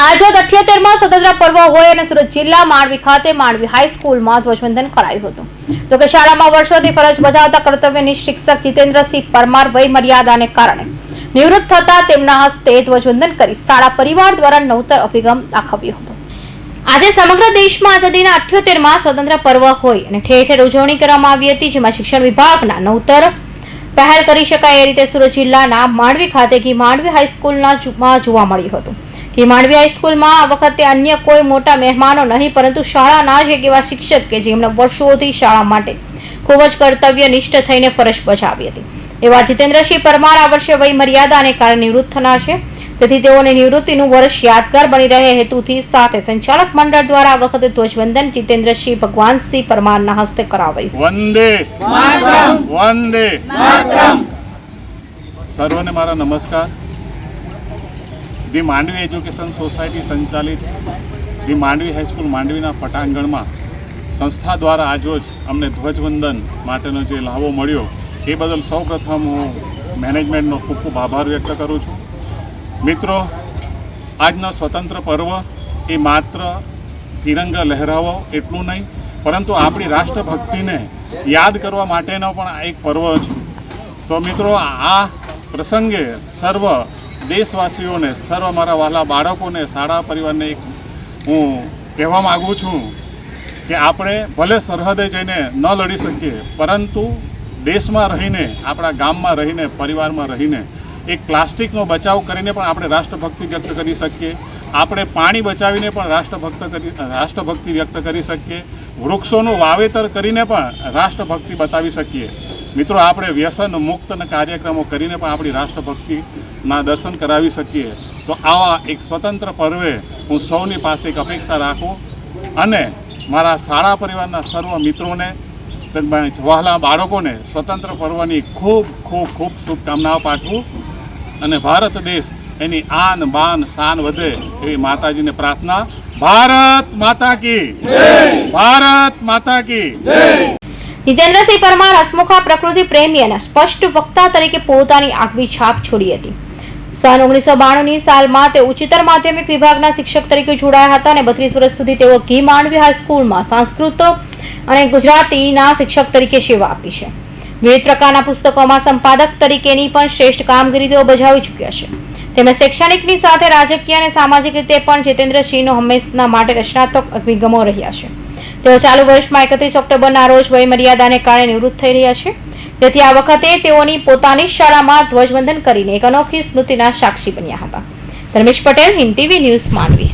આજોદ અઠ્યોતેરમાં સ્વતંત્ર પર્વ હોય અને સુરત જિલ્લા માંડવી ખાતે માંડવી હાઈસ્કૂલમાં ધ્વજવંદન કરાયું હતું. તો કે શાળામાં વર્ષોથી ફરજ બજાવતા કર્તવ્યની શિક્ષક જીતેન્દ્રસિંહ પરમાર વય મર્યાદાને કારણે નિવૃત્ત થતા તેમના હસ્તે ધ્વજવંદન કરી શાળા પરિવાર દ્વારા નવતર અભિગમ દાખવ્યો હતો. આજે સમગ્ર દેશમાં આઝાદીના અઠ્યોતેરમાં સ્વતંત્ર પર્વ હોય અને ઠેર ઠેર ઉજવણી કરવામાં આવી હતી, જેમાં શિક્ષણ વિભાગના નવતર પહેલ કરી શકાય એ રીતે સુરત જિલ્લાના માંડવી ખાતે માંડવી હાઈસ્કૂલના જોવા મળ્યું હતું. ઘી માંડવી હાઈસ્કૂલમાં આ વખતે અન્ય કોઈ મોટા મહેમાનો નહીં પરંતુ શાળાના જ એક એવા શિક્ષક કે જેમણે વર્ષોથી શાળા માટે ખૂબ જ કર્તવ્યનિષ્ઠ થઈને ફરજ બજાવી હતી. એવા જીતેન્દ્રસિંહ પરમાર આ વર્ષે વય મર્યાદાને કારણે નિવૃત્ત થનાર છે. તેથી તેઓને નિવૃત્તિનું વર્ષ યાદગાર બની રહે હેતુથી સાથે સંચાલક મંડળ દ્વારા આ વખતે ધ્વજવંદન જીતેન્દ્રસિંહ ભગવાનસિંહ પરમારના હસ્તે કરાવાયું. વંદે. વંદે. સર્વને મારા નમસ્કાર. ધી માંડવી એજ્યુકેશન સોસાયટી સંચાલિત ધી માંડવી હાઈસ્કૂલ માંડવીના પટાંગણમાં સંસ્થા દ્વારા આજરોજ અમને ધ્વજવંદન માટેનો જે લાહવો મળ્યો, એ બદલ સૌપ્રથમ હું મેનેજમેન્ટનો ખૂબ ખૂબ આભાર વ્યક્ત કરું છું. મિત્રો, આજનો સ્વતંત્ર પર્વ એ માત્ર તિરંગા લહેરાવો એટલું નહીં, પરંતુ આપણી રાષ્ટ્રભક્તિને યાદ કરવા માટેનો પણ આ એક પર્વ છે. તો મિત્રો, આ પ્રસંગે સર્વ દેશવાસીઓને, સર્વ મારા વહાલા બાળકોને, શાળા પરિવારને એક હું કહેવા માગું છું કે આપણે ભલે સરહદે જઈને ન લડી શકીએ, પરંતુ દેશમાં રહીને, આપણા ગામમાં રહીને, પરિવારમાં રહીને એક પ્લાસ્ટિકનો બચાવ કરીને પણ આપણે રાષ્ટ્રભક્તિ વ્યક્ત કરી શકીએ. આપણે પાણી બચાવીને પણ રાષ્ટ્રભક્ત કરી, રાષ્ટ્રભક્તિ વ્યક્ત કરી શકીએ. વૃક્ષોનું વાવેતર કરીને પણ રાષ્ટ્રભક્તિ બતાવી શકીએ. મિત્રો, આપણે વ્યસન મુક્ત કાર્યક્રમો કરીને પણ આપણી રાષ્ટ્રભક્તિના દર્શન કરાવી શકીએ. તો આવા એક સ્વતંત્ર પર્વે હું સૌની પાસે એક અપેક્ષા રાખું અને મારા શાળા પરિવારના સર્વ મિત્રોને વહાલા બાળકોને સ્વતંત્ર પર્વની ખૂબ ખૂબ ખૂબ શુભકામનાઓ પાઠવું અને ભારત દેશ એની આન, બાન, શાન વધે એવી માતાજીને પ્રાર્થના. ભારત માતા કી ભારત માતા કી જીતેન્દ્રસિંહ પરમાર હસમુખા પ્રકૃતિ પ્રેમી અને સ્પષ્ટ વક્તા તરીકે પોતાની આગવી છાપ છોડી હતી. સન ઓગણીસો બાણુંની સાલમાં તે ઉચ્ચતર માધ્યમિક વિભાગના શિક્ષક તરીકે જોડાયા હતા અને બત્રીસ વર્ષ સુધી તેઓ ઘી માંડવી હાઈસ્કૂલમાં સંસ્કૃત અને ગુજરાતીના શિક્ષક તરીકે સેવા આપી છે. વિવિધ પ્રકારના પુસ્તકોમાં સંપાદક તરીકેની પણ શ્રેષ્ઠ કામગીરી તેઓ બજાવી ચૂક્યા છે. તેમણે શૈક્ષણિકની સાથે રાજકીય અને સામાજિક રીતે પણ જીતેન્દ્રસિંહનો હંમેશના માટે રચનાત્મક અભિગમો રહ્યા છે. તેઓ ચાલુ વર્ષમાં એકત્રીસ ઓક્ટોબરના રોજ વય મર્યાદાને કારણે નિવૃત્ત થઈ રહ્યા છે. તેથી આ વખતે તેઓની પોતાની શાળામાં ધ્વજવંદન કરીને એક અનોખી સ્મૃતિના સાક્ષી બન્યા હતા. Dharmesh Patel, Hind TV news Mandvi.